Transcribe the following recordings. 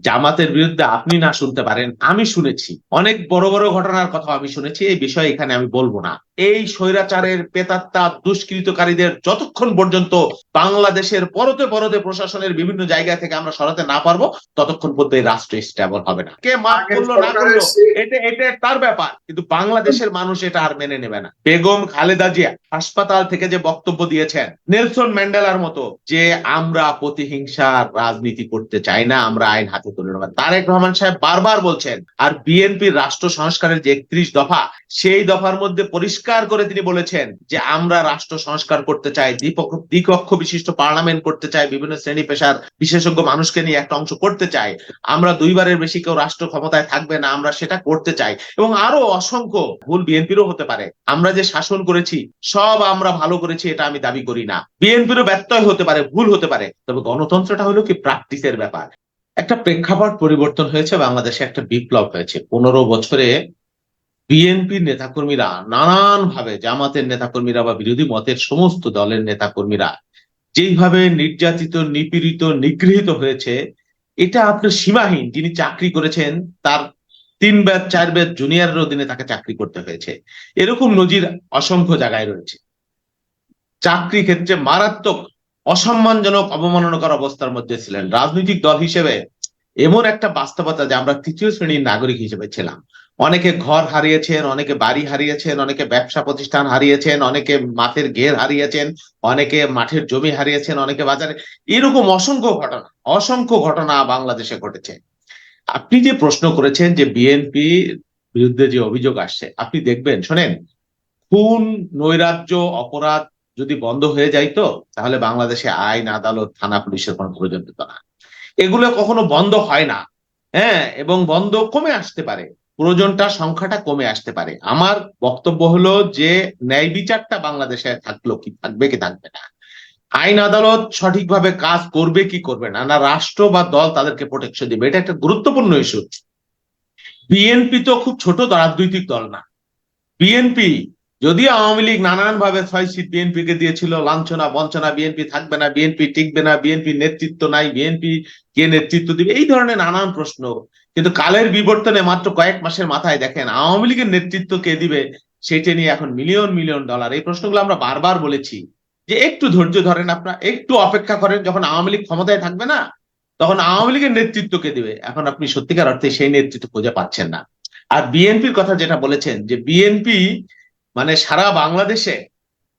জামাতের বিরুদ্ধে আপনি না শুনতে পারেন, আমি শুনেছি। অনেক বড় বড় ঘটনার কথা আমি শুনেছি, এই বিষয়ে এখানে আমি বলব না। এই স্বৈরাচারের পেতাত্তা দুষ্কৃতকারীদের যতক্ষণ পর্যন্ত বাংলাদেশের পরতে পরতে প্রশাসনের বিভিন্ন জায়গা থেকে আমরা সরাতে না পারব ততক্ষণ পর্যন্ত এই রাষ্ট্র স্টেবল হবে না। কে মাফ করল না করল এটা এটা তার ব্যাপার। কিন্তু বাংলাদেশের মানুষ এটা আর মেনে নেবে না। বেগম খালেদা জিয়া হাসপাতাল থেকে যে বক্তব্য দিয়েছেন নেলসন ম্যান্ডেলার মতো যে আমরা প্রতিহিংসার রাজনীতি করতে চাই না আমরা আইন হাতে তুলে নেব তারেক রহমান সাহেব বারবার বলছেন আর বিএনপির রাষ্ট্র সংস্কারের যে একত্রিশ দফা সেই দফার মধ্যে পরিষ্কার করে তিনি বলেছেন যে আমরা রাষ্ট্র সংস্কার করতে চাই, দ্বিপক্ষ বিশিষ্ট পার্লামেন্ট করতে চাই, বিভিন্ন শ্রেণি পেশার বিশেষজ্ঞ মানুষকে নিয়ে একটা অংশ করতে চাই। আমরা দুইবারের বেশি কেউ রাষ্ট্র ক্ষমতায় থাকবে না, আমরা সেটা করতে চাই। এবং আরও অসংখ্য ভুল বিএনপিরও হতে পারে। আমরা যে শাসন করেছি, সব আমরা ভালো করেছি, এটা আমি দাবি করি না। বিএনপিরও ব্যত্যয় হতে পারে, ভুল হতে পারে। তবে গণতন্ত্রটা হলো কি প্র্যাকটিসের ব্যাপার। একটা প্রেক্ষাপট পরিবর্তন হয়েছে, বাংলাদেশে একটা বিপ্লব হয়েছে। পনেরো বছরে বিএনপির নেতাকর্মীরা নানান ভাবে জামাতের নেতাকর্মীরা বা বিরোধী মতের সমস্ত দলের নেতাকর্মীরা যেইভাবে নির্যাতিত, নিপীড়িত, নিগৃহীত হয়েছে, এটা আপনার সীমাহীন। যিনি চাকরি করেছেন, তার তিন ব্যাচ, চার ব্যাচ জুনিয়রের অধীনে তাকে চাকরি করতে হয়েছে। এরকম নজির অসংখ্য জায়গায় রয়েছে। চাকরি ক্ষেত্রে মারাত্মক অসম্মানজনক, অবমাননাকর অবস্থার মধ্যে ছিলেন। রাজনৈতিক দল হিসেবে এমন একটা বাস্তবতা যে আমরা তৃতীয় শ্রেণির নাগরিক হিসেবে ছিলাম। অনেকে ঘর হারিয়েছেন, অনেকে বাড়ি হারিয়েছেন, অনেকে ব্যবসা প্রতিষ্ঠান হারিয়েছেন, অনেকে মাঠের ঘের হারিয়েছেন, অনেকে মাঠের জমি হারিয়েছেন, অনেকে বাজারে। এরকম অসংখ্য ঘটনা অসংখ্য ঘটনা বাংলাদেশে ঘটেছে। আপনি যে প্রশ্ন করেছেন যে বিএনপি বিরুদ্ধে যে অভিযোগ আসছে, আপনি দেখবেন, শোনেন, খুন, নৈরাজ্য, অপরাধ যদি বন্ধ হয়ে যাইতো তাহলে বাংলাদেশে আইন, আদালত, থানা পুলিশের কোনো প্রয়োজন পেত না। এগুলো কখনো বন্ধ হয় না হ্যাঁ এবং বন্ধ কমে আসতে পারে। প্রয়োজনটা, সংখ্যাটা কমে আসতে পারে। আমার বক্তব্য হলো যে, ন্যায় বিচারটা বাংলাদেশে থাকল কি থাকবে কি থাকবে না। আইন আদালত সঠিকভাবে কাজ করবে কি করবে না না রাষ্ট্র বা দল তাদেরকে প্রোটেকশন দিবে, এটা একটা গুরুত্বপূর্ণ ইস্যু বিএনপি তো খুব ছোট রাজনৈতিক দল না। বিএনপি যদিও আওয়ামী লীগ নানান ভাবে ছয় সিট বিএনপি কে দিয়েছিল, লাঞ্ছনা, বঞ্চনা বিএনপি থাকবে না বিএনপি টিকবে না বিএনপি নেতৃত্ব নাই বিএনপি কে নেতৃত্ব দিবে, এই ধরনের নানান প্রশ্ন কিন্তু কালের বিবর্তনে মাত্র কয়েক মাসের মাথায় দেখেন, আওয়ামী লীগের নেতৃত্ব কে দিবে সেটা নিয়ে এখন মিলিয়ন মিলিয়ন ডলার এই প্রশ্নগুলো আমরা বারবার বলেছি যে একটু ধৈর্য ধরেন আপনারা, একটু অপেক্ষা করেন, যখন আওয়ামী লীগ ক্ষমতায় থাকবে না, তখন আওয়ামী লীগের নেতৃত্ব কে দিবে? এখন আপনি সত্যিকার অর্থে সেই নেতৃত্ব খুঁজে পাচ্ছেন না। আর বিএনপির কথা যেটা বলেছেন, যে বিএনপি মানে সারা বাংলাদেশে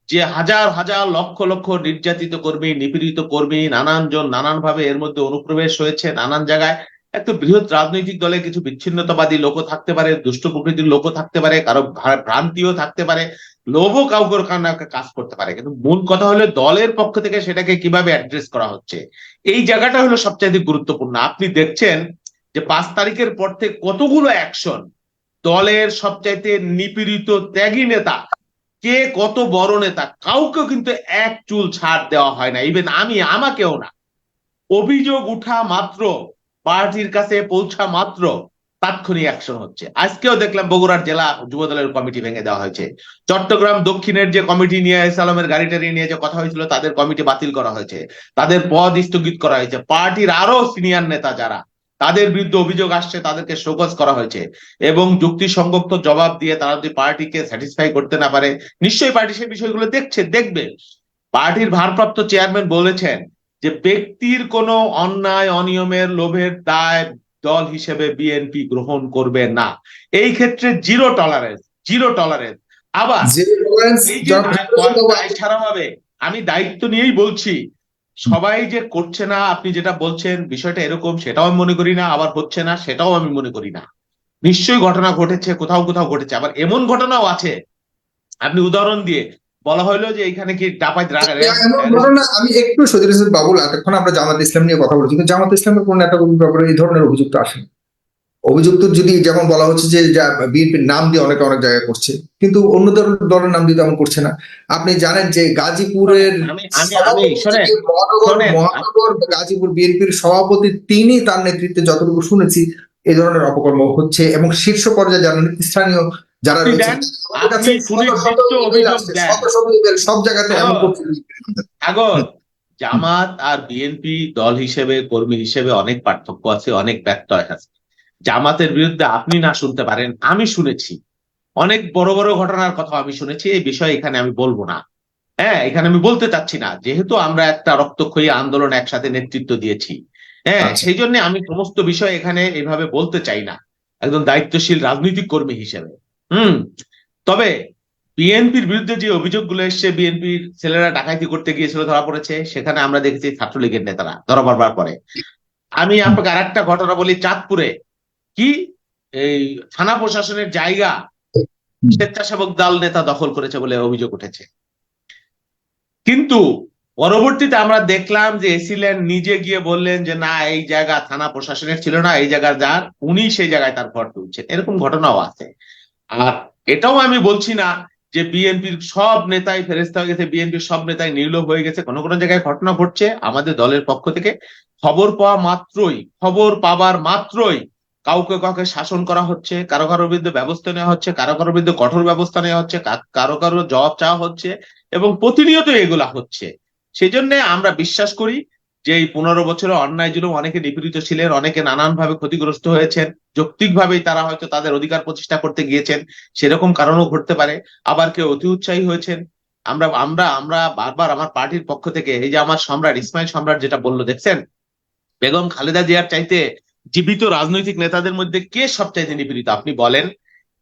যে হাজার হাজার লক্ষ লক্ষ নির্যাতিত কর্মী, নিপীড়িত কর্মী নানান জন নানান ভাবে এর মধ্যে অনুপ্রবেশ হয়েছে, নানান জায়গায় একটা বৃহৎ রাজনৈতিক দলে কিছু বিচ্ছিন্নতাবাদী লোকও থাকতে পারে, দুষ্ট প্রকৃতির লোকও থাকতে পারে, কারও ভ্রান্তিও থাকতে পারে, লোভও কাউকে কাজ করতে পারে। কিন্তু মূল কথা হলো দলের পক্ষ থেকে সেটাকে কীভাবে অ্যাড্রেস করা হচ্ছে? এই জায়গাটা হলো সবচাইতে গুরুত্বপূর্ণ। আপনি দেখছেন যে পাঁচ তারিখের পর থেকে কতগুলো অ্যাকশন দলের সবচাইতে নিপীড়িত ত্যাগী নেতা, কে কত বড় নেতা কাউকে কিন্তু এক চুল ছাড় দেওয়া হয় না। ইভেন আমি, আমাকেও না। অভিযোগ উঠা মাত্র পার্টির কাছে পৌঁছা মাত্র তাৎক্ষণিক অ্যাকশন হচ্ছে। আজকেও দেখলাম বগুড়ার জেলা যুব দলের কমিটি ভেঙে দেওয়া হয়েছে। চট্টগ্রাম দক্ষিণের যে কমিটি নিয়ে, সালামের গাড়ি টাড়ি নিয়ে যে কথা হয়েছিল, তাদের কমিটি বাতিল করা হয়েছে। তাদের পদ স্থগিত করা হয়েছে। পার্টির আরও সিনিয়র নেতা যারা, তাদের বিরুদ্ধে অভিযোগ আসছে, তাদেরকে শোকজ করা হয়েছে। এবং যুক্তিসঙ্গত জবাব দিয়ে তারা যদি পার্টিকে স্যাটিসফাই করতে না পারে, নিশ্চয়ই পার্টি সেই বিষয়গুলো দেখছে, দেখবে। পার্টির ভারপ্রাপ্ত চেয়ারম্যান বলেছেন যে ব্যক্তির কোনো অন্যায় অনিয়মের লোভের দায় দল হিসেবে বিএনপি গ্রহণ করবে না। এই ক্ষেত্রে জিরো টলারেন্স জিরো টলারেন্স আবার ছাড়া হবে। আমি দায়িত্ব নিয়েই বলছি সবাই যে করছে না আপনি যেটা বলছেন বিষয়টা এরকম সেটাও আমি মনে করি না আবার হচ্ছে না সেটাও আমি মনে করি না। নিশ্চয়ই ঘটনা ঘটেছে কোথাও কোথাও ঘটেছে আবার এমন ঘটনাও আছে। আপনি উদাহরণ দিয়ে বলা হলো যে এখানে কি ডাপাত আমি একটু সজির হোসেন বাবুল এতক্ষণ আমরা জামাত ইসলাম নিয়ে কথা বলছি কিন্তু জামাত ইসলামের কোন একটা ব্যাপারে এই ধরনের অভিযুক্ত আসেন। অভিযুক্ত যদি যেমন বলা হচ্ছে যে বিএনপির নাম দিয়ে অনেকে অনেক জায়গায় করছে কিন্তু অন্য দলের নাম দিয়ে তেমন করছে না। আপনি জানেন যে গাজীপুরের মহানগর গাজীপুর বিএনপির সভাপতি তিনি তার নেতৃত্বে যতটুকু শুনেছি এই ধরনের অপকর্ম হচ্ছে এবং শীর্ষ পর্যায়ে যারা স্থানীয় যারা সব জায়গাতে এমন জামাত আর বিএনপি দল হিসেবে কর্মী হিসেবে অনেক পার্থক্য আছে অনেক ব্যত্যয় আছে। জামাতের বিরুদ্ধে আপনি না শুনতে পারেন আমি শুনেছি। অনেক বড় বড় ঘটনার কথা আমি শুনেছি এই বিষয়ে এখানে আমি বলব না। হ্যাঁ এখানে আমি বলতে চাচ্ছি না যেহেতু আমরা একটা রক্তক্ষয়ী আন্দোলন একসাথে নেতৃত্ব দিয়েছি। হ্যাঁ আচ্ছা। সেই জন্য আমি সমস্ত বিষয় এখানে এভাবে বলতে চাই না একজন দায়িত্বশীল রাজনৈতিক কর্মী হিসেবে। হুম, তবে বিএনপির বিরুদ্ধে যে অভিযোগগুলো এসছে, বিএনপির ছেলেরা ডাকাতি করতে গিয়েছিল, ধরা পড়েছে, সেখানে আমরা দেখেছি ছাত্রলীগের নেতারা, ধরা পড়বার পরে। আমি আপনাকে আর একটা ঘটনা বলি, চাঁদপুরে কি এই থানা প্রশাসনের জায়গা স্বেচ্ছাসেবক দল নেতা দখল করেছে বলে অভিযোগ উঠেছে। কিন্তু পরবর্তীতে আমরা দেখলাম যে এসিল্যান্ড নিজে গিয়ে বললেন যে, না, এই জায়গা থানা প্রশাসনের ছিল না, এই জায়গা যার, উনি সেই জায়গায় তার ঘর তুলছেন। এরকম ঘটনাও আছে। আর এটাও আমি বলছি না যে বিএনপির সব নেতাই ফেরেস্তা হয়ে গেছে, বিএনপির সব নেতাই নির্লোভ হয়ে গেছে, কোনো কোনো জায়গায় ঘটনা ঘটছে আমাদের দলের পক্ষ থেকে। খবর পাওয়া মাত্রই, খবর পাবার মাত্রই কাউকে কাউকে শাসন করা হচ্ছে কারও কারোর বিরুদ্ধে ব্যবস্থা নেওয়া হচ্ছে কারও কারোর বিরুদ্ধে কঠোর ব্যবস্থা নেওয়া হচ্ছে কারও কারও জবাব চাওয়া হচ্ছে এবং প্রতিনিয়ত এগুলা হচ্ছে। সেই জন্য আমরা বিশ্বাস করি যে এই পনেরো বছরে অন্যায় জুলুম অনেকে নিপীড়িত ছিলেন, অনেকে নানানভাবে ক্ষতিগ্রস্ত হয়েছেন। যৌক্তিকভাবেই তারা হয়তো তাদের অধিকার প্রতিষ্ঠা করতে গিয়েছেন। সেরকম কারণও ঘটতে পারে। আবার কেউ অতি উৎসাহী হয়েছেন। আমরা আমরা আমরা বারবার আমার পার্টির পক্ষ থেকে, এই যে আমার সম্রাট, ইসমাইল সম্রাট যেটা বলল, দেখছেন? বেগম খালেদা জিয়ার চাইতে জীবিত রাজনৈতিক নেতাদের মধ্যে কে সবচাইতে নিপীড়িত? আপনি বলেন,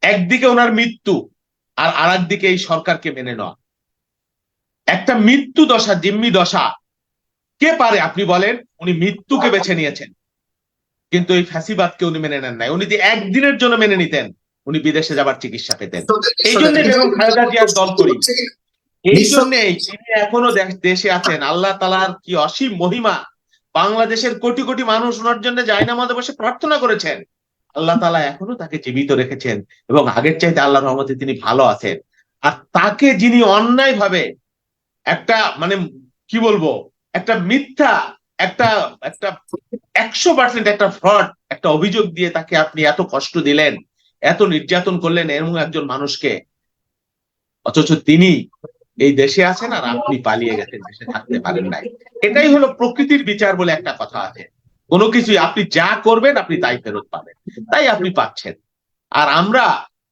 একদিকে ওনার মৃত্যু আর আর দিকে এই সরকারকে মেনে নেওয়া। একটা মৃত্যু দশা জিম্মি দশা কে পারে? আপনি বলেন উনি মৃত্যুকে বেছে নিয়েছেন। কিন্তু এই ফ্যাসিবাদকে উনি মেনে নেন নাই। উনি যদি একদিনের জন্য মেনে নিতেন উনি বিদেশে যাবার চিকিৎসা পেতেন। এই জন্য বেগম খালেদা জিয়ার দল করি। এই নিঃসন্দেহে- জন্য তিনি এখনও দেশে আছেন আল্লাহ তালার কি অসীম মহিমা বাংলাদেশের কোটি কোটি মানুষ ওনার জন্য জায়নামাজে বসে প্রার্থনা করেছেন আল্লাহ তালা এখনও তাকে জীবিত রেখেছেন এবং আগের চাইতে আল্লাহ রহমতে তিনি ভালো আছেন। আর তাকে যিনি অন্যায় ভাবে একটা মানে কি বলব একটা মিথ্যা, একটা একটা একশো পার্সেন্ট একটা ফ্রড একটা অভিযোগ দিয়ে তাকে আপনি এত কষ্ট দিলেন, এত নির্যাতন করলেন এমন একজন মানুষকে। অথচ তিনি এই দেশে আছেন আর আপনি পালিয়ে গেছেন, দেশে থাকতে পারেন নাই। এটাই হলো প্রকৃতির বিচার বলে একটা কথা আছে। কোনো কিছুই, আপনি যা করবেন, আপনি তাই ফেরত পাবেন। তাই আপনি পাচ্ছেন। আর আমরা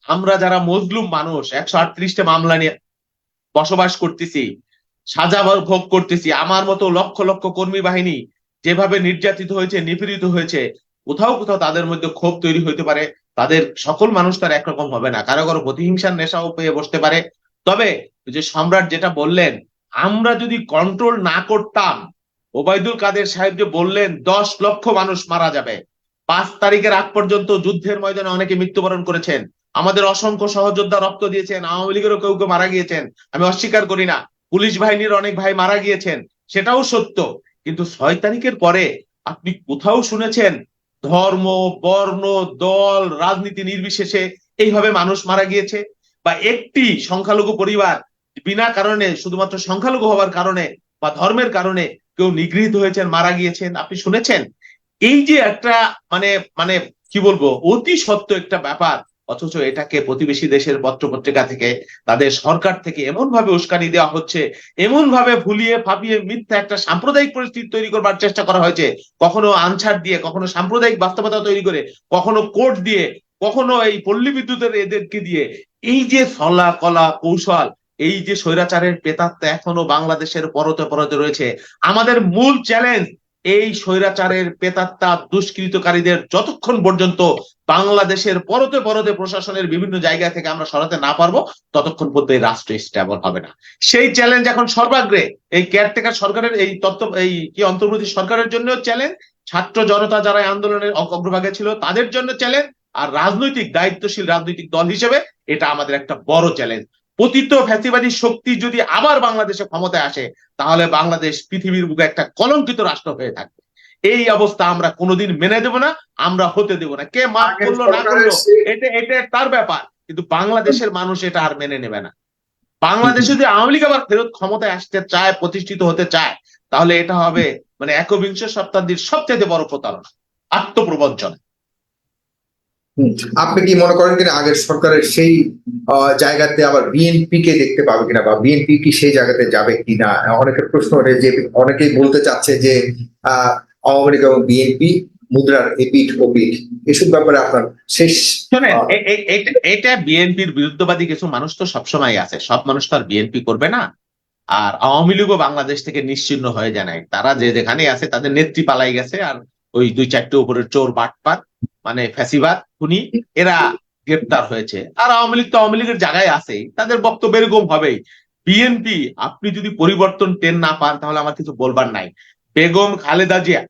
আমরা যারা মজলুম মানুষ, একশো আটত্রিশটা মামলা নিয়ে বসবাস করতেছি সাজা ভোগ করতেছি। আমার মতো লক্ষ লক্ষ কর্মী বাহিনী যেভাবে নির্যাতিত হয়েছে, নিপীড়িত হয়েছে, কোথাও কোথাও তাদের মধ্যে ক্ষোভ তৈরি হইতে পারে, তাদের সকল মানুষ তার একরকম হবে না। কারও কারও প্রতিহিংসার নেশাও পেয়ে বসতে পারে। তবে যে সম্রাট যেটা বললেন, আমরা যদি কন্ট্রোল না করতাম, ওবায়দুল কাদের সাহেব যে বললেন, দশ লক্ষ মানুষ মারা যাবে। পাঁচ তারিখের আগ পর্যন্ত যুদ্ধের ময়দানে অনেকে মৃত্যুবরণ করেছেন। আমাদের অসংখ্য সহযোদ্ধা রক্ত দিয়েছেন, আওয়ামী লীগেরও কেউ কেউ মারা গিয়েছেন। আমি অস্বীকার করি না। পুলিশ বাহিনীর অনেক ভাই মারা গিয়েছেন, সেটাও সত্য। কিন্তু ছয় তারিখের পরে আপনি কোথাও শুনেছেন, ধর্ম, বর্ণ, দল, রাজনীতি নির্বিশেষে এইভাবে মানুষ মারা গিয়েছে? বা একটি সংখ্যালঘু পরিবার বিনা কারণে, শুধুমাত্র সংখ্যালঘু হওয়ার কারণে বা ধর্মের কারণে কেউ নিগৃহীত হয়েছেন, মারা গিয়েছেন, আপনি শুনেছেন? এই যে একটা মানে মানে কি বলব, অতি সত্য একটা ব্যাপার অথচ এটাকে প্রতিবেশী দেশের পত্র পত্রিকা থেকে তাদের সরকার থেকে এমন ভাবে উস্কানি দেওয়া হচ্ছে এমন ভাবে ভুলিয়ে ফাঁপিয়ে মিথ্যা একটা সাম্প্রদায়িক পরিস্থিতি তৈরি করবার চেষ্টা করা হয়েছে। কখনো আনসার দিয়ে, কখনো সাম্প্রদায়িক বাস্তবতা তৈরি করে, কখনো কোর্ট দিয়ে, কখনো এই পল্লী বিদ্যুতের এদেরকে দিয়ে। এই যে ফলা কলা কৌশল, এই যে স্বৈরাচারের পেতাত্তা এখনও বাংলাদেশের পরতে পরতে রয়েছে, আমাদের মূল চ্যালেঞ্জ এই স্বৈরাচারের পেতাত্তা দুষ্কৃতকারীদের যতক্ষণ পর্যন্ত বাংলাদেশের পরতে পরতে প্রশাসনের বিভিন্ন জায়গা থেকে আমরা সরাতে না পারব, ততক্ষণ পর্যন্ত এই রাষ্ট্র স্টেবল হবে না। সেই চ্যালেঞ্জ এখন সর্বাগ্রে এই কেয়ারটেকার সরকারের, এই তত্ত্ব, এই কি অন্তর্বর্তী সরকারের জন্য চ্যালেঞ্জ ছাত্র জনতা যারা আন্দোলনের অগ্রভাগে ছিল তাদের জন্য চ্যালেঞ্জ আর রাজনৈতিক দায়িত্বশীল রাজনৈতিক দল হিসেবে এটা আমাদের একটা বড় চ্যালেঞ্জ পতিত ফ্যাসিবাদী শক্তি যদি আবার বাংলাদেশে ক্ষমতায় আসে তাহলে বাংলাদেশ পৃথিবীর বুকে একটা কলঙ্কিত রাষ্ট্র হয়ে থাকবে। এই অবস্থা আমরা কোনোদিন মেনে দেব না আমরা হতে দেব না। কে মাফ করল না করল এটা এটা তার ব্যাপার। কিন্তু বাংলাদেশের মানুষ এটা আর মেনে নেবে না। বাংলাদেশে যদি আওয়ামী লীগ আবার ফেরত ক্ষমতায় আসতে চায় প্রতিষ্ঠিত হতে চায় তাহলে এটা হবে মানে একবিংশ শতাব্দীর সবচেয়ে বড় প্রতারণা আত্মপ্রবঞ্চনা। আপনি কি মনে করেন কিনা আগের সরকারের সেই আহ, জায়গাতে আবার বিএনপি কে দেখতে পাবে কিনা বা বিএনপি কি সেই জায়গাতে যাবে কিনা? অনেকের প্রশ্ন ওঠে যে অনেকেই বলতে চাচ্ছে যে আহ, আওয়ামী লীগ এবং বিএনপি মুদ্রার এপিঠ ওপিঠ এসব ব্যাপারে আপনার শেষ এটা- বিএনপির বিরুদ্ধবাদী কিছু মানুষ তো সবসময় আছে। সব মানুষ তো আর বিএনপি করবে না। আর আওয়ামী লীগও বাংলাদেশ থেকে নিশ্চিহ্ন হয়ে যায় নাই। তারা যে যেখানে আছে তাদের নেত্রী পালাই গেছে আর ওই দুই চারটে উপরের চোর বাটপার। মানে ফ্যাসিবাদ, খুনি, এরা গ্রেপ্তার হয়েছে। আর আওয়ামী লীগ তো আওয়ামী লীগের জায়গায় আছেই তাদের বক্তব্য এরকম হবেই বিএনপি, আপনি যদি পরিবর্তন টেন না পান, তাহলে আমার কিছু বলবার নাই। বেগম খালেদা জিয়া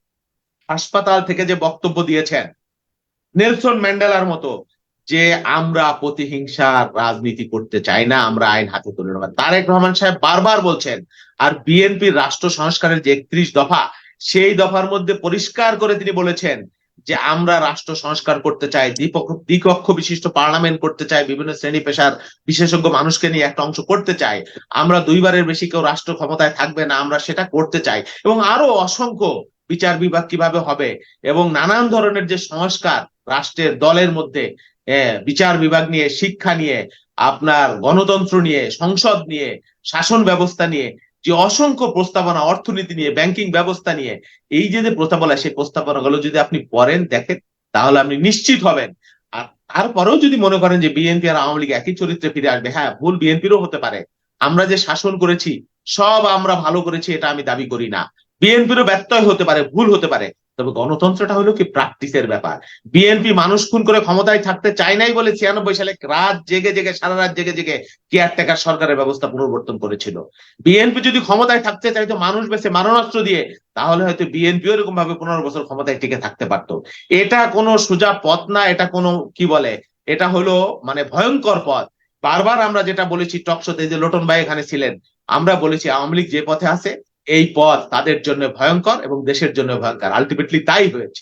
হাসপাতাল থেকে যে বক্তব্য দিয়েছেন, নেলসন ম্যান্ডেলার মতো, যে আমরা প্রতিহিংসার রাজনীতি করতে চাই না, আমরা আইন হাতে তুলে নেব তারেক রহমান সাহেব বারবার বলছেন, আর বিএনপির রাষ্ট্র সংস্কারের যে একত্রিশ দফা, সেই দফার মধ্যে পরিষ্কার করে তিনি বলেছেন যে আমরা রাষ্ট্র সংস্কার করতে চাই, দ্বিপক্ষ বিশিষ্ট পার্লামেন্ট করতে চাই, বিভিন্ন শ্রেণি পেশার বিশেষজ্ঞ মানুষকে নিয়ে একটা অংশ করতে চাই, আমরা দুইবারের বেশি কেউ রাষ্ট্র ক্ষমতায় থাকবে না, আমরা সেটা করতে চাই এবং আরও অসংখ্য বিচার বিভাগ কীভাবে হবে এবং নানান ধরনের যে সংস্কার রাষ্ট্রের দলের মধ্যে বিচার বিভাগ নিয়ে, শিক্ষা নিয়ে, আপনার গণতন্ত্র নিয়ে, সংসদ নিয়ে, শাসন ব্যবস্থা নিয়ে যে অসংখ্য প্রস্তাবনা, অর্থনীতি নিয়ে ব্যাংকিং ব্যবস্থা নিয়ে, এই যে প্রস্তাবনা, সেই প্রস্তাবনাগুলো যদি আপনি পড়েন, দেখেন, তাহলে আপনি নিশ্চিত হবেন। আর তারপরেও যদি মনে করেন যে বিএনপি আর আওয়ামী লীগ একই চরিত্রে ফিরে আসবে হ্যাঁ ভুল বিএনপিরও হতে পারে। আমরা যে শাসন করেছি, সব আমরা ভালো করেছি, এটা আমি দাবি করি না। বিএনপিরও ব্যত্যয় হতে পারে, ভুল হতে পারে। তবে গণতন্ত্রটা হলো কি প্র্যাকটিসের ব্যাপার। বিএনপি মানুষ খুন করে ক্ষমতায় থাকতে চায় নাই বলে ছিয়ানব্বই সালে রাত জেগে জেগে, সারা রাত জেগে জেগে কেয়ারটেকার সরকারের ব্যবস্থা পুনর্বর্তন করেছিল। বিএনপি যদি ক্ষমতায় থাকতে চাইতো মানুষ বেছে মারণাস্ত্র দিয়ে, তাহলে হয়তো বিএনপি এরকম ভাবে পনেরো বছর ক্ষমতায় টিকে থাকতে পারতো। এটা কোনো সোজা পথ না, এটা কোনো, কি বলে, এটা হলো মানে ভয়ঙ্কর পথ। বারবার আমরা যেটা বলেছি টকশোতে যে লোটন ভাই এখানে ছিলেন, আমরা বলেছি আওয়ামী লীগ যে পথে আছে এই পথ তাদের জন্য ভয়ঙ্কর এবং দেশের জন্য ভয়ঙ্কর। আলটিমেটলি তাই হয়েছে।